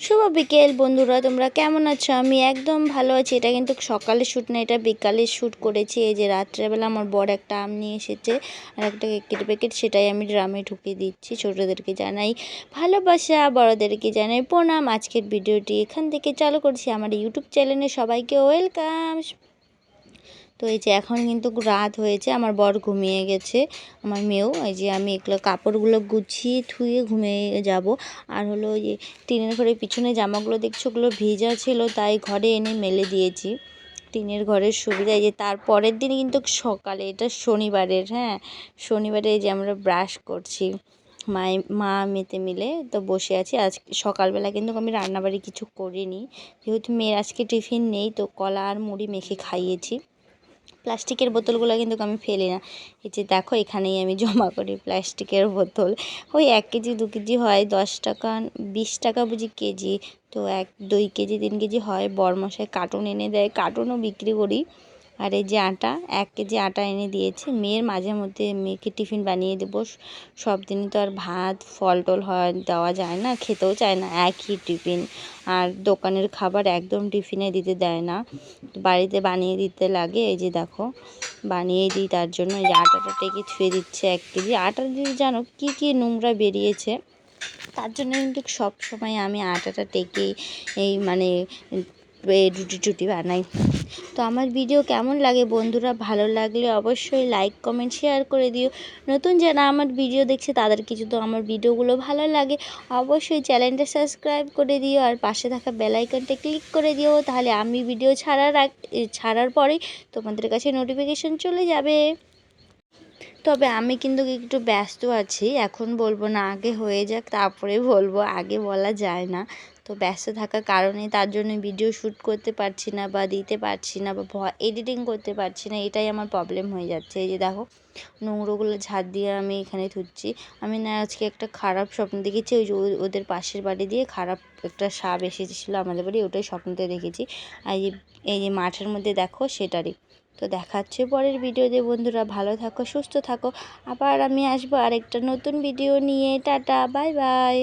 শুভ বিকেল, বন্ধুরা, তোমরা কেমন আছো? আমি একদম ভালো আছি। এটা কিন্তু সকালে শ্যুট না, এটা বিকালে শ্যুট করেছি। এই যে রাত্রেবেলা আমার বড় একটা আম নিয়ে এসেছে আর একটা কেকের প্যাকেট, সেটাই আমি ড্রামে ঢুকিয়ে দিচ্ছি। ছোটোদেরকে জানাই ভালোবাসা, বড়োদেরকে জানাই প্রণাম। আজকের ভিডিওটি এখান থেকে চালু করছি। আমার ইউটিউব চ্যানেলে সবাইকে ওয়েলকাম। তো এই যে এখন কিন্তু রাত হয়েছে, আমার বর ঘুমিয়ে গেছে। আমার মেয়েও, এই যে আমি এগুলো কাপড়গুলো গুছিয়ে ধুয়ে ঘুমিয়ে যাব। আর হলো ওই যে টিনের ঘরের পিছনে জামাগুলো দেখছ, ওগুলো ভিজা ছিল, তাই ঘরে এনে মেলে দিয়েছি। টিনের ঘরের সুবিধা যে তার পরের দিন কিন্তু সকালে, এটা শনিবারের হ্যাঁ? শনিবারে এই যে আমরা ব্রাশ করছি। মায় মা মেতে মিলে তো বসে আছি। আজ সকালবেলা কিন্তু আমি রান্নাবাড়ি কিছু করিনি। যেহেতু মেয়ের আজকে টিফিন নেই, তো কলা আর মুড়ি মেখে খাইয়েছি। প্লাস্টিকের বোতলগুলো কিন্তু আমি ফেলি না। এই যে দেখো, এখানেই আমি জমা করি প্লাস্টিকের বোতল। ওই এক কেজি, দু কেজি হয়, দশ টাকা, বিশ টাকা বুঝি কেজি। তো এক, দুই কেজি, তিন কেজি হয়। বড় মশাই কার্টুন এনে দেয়। কার্টুনও বিক্রি করি। আর এই যে আটা, এক কেজি আটা এনে দিয়েছে। মেয়ের মাঝে মধ্যে মেয়েকে টিফিন বানিয়ে দেবো। সব দিনই তো আর ভাত ফল টল হয়, দেওয়া যায় না, খেতেও চায় না। একই টিফিন। আর দোকানের খাবার একদম টিফিনে দিতে দেয় না। বাড়িতে বানিয়ে দিতে লাগে, এই যে দেখো। বানিয়ে দিই তার জন্য। এই যে আটাটা টেকে ছুঁয়ে দিচ্ছে এক কেজি। আটা দিয়ে জানো কী কী নোংরা বেরিয়েছে? তার জন্য কিন্তু সব সময় আমি আটাটা টেকে এই মানে রুটি টুটি বানাই। তো আমার ভিডিও কেমন লাগে বন্ধুরা, ভালো লাগলে অবশ্যই লাইক কমেন্ট শেয়ার করে দিও। নতুন যারা আমার ভিডিও দেখছে তাদের কিছু তো আমার ভিডিওগুলো ভালো লাগে। অবশ্যই চ্যানেলটা সাবস্ক্রাইব করে দিও আর পাশে থাকা বেলাইকনটা ক্লিক করে দিও, তাহলে আমি ভিডিও ছাড়ার ছাড়ার পরেই তোমাদের কাছে নোটিফিকেশন চলে যাবে। তবে আমি কিন্তু একটু ব্যস্ত আছি, এখন বলব না, আগে হয়ে যাক, তারপরে বলব, আগে বলা যায় না। তো ব্যস্ত থাকার কারণে তার জন্য ভিডিও শ্যুট করতে পারছি না বা দিতে পারছি না বা এডিটিং করতে পারছি না, এটাই আমার প্রবলেম হয়ে যাচ্ছে। এই যে দেখো, নোংরোগুলো ঝাড় দিয়ে আমি এখানে ধুচ্ছি। আমি না আজকে একটা খারাপ স্বপ্ন দেখেছি, ওই যে ওদের পাশের বাড়ি দিয়ে খারাপ একটা সাপ এসেছিল আমাদের বাড়ি, ওটাই স্বপ্নতে দেখেছি। আর এই যে মাঠের মধ্যে দেখো, সেটারই। তো দেখাচ্ছে পরের ভিডিওতে বন্ধুরা ভালো থাকো, সুস্থ থাকো। আবার আমি আসব আরেকটা নতুন ভিডিও নিয়ে। Tata bye bye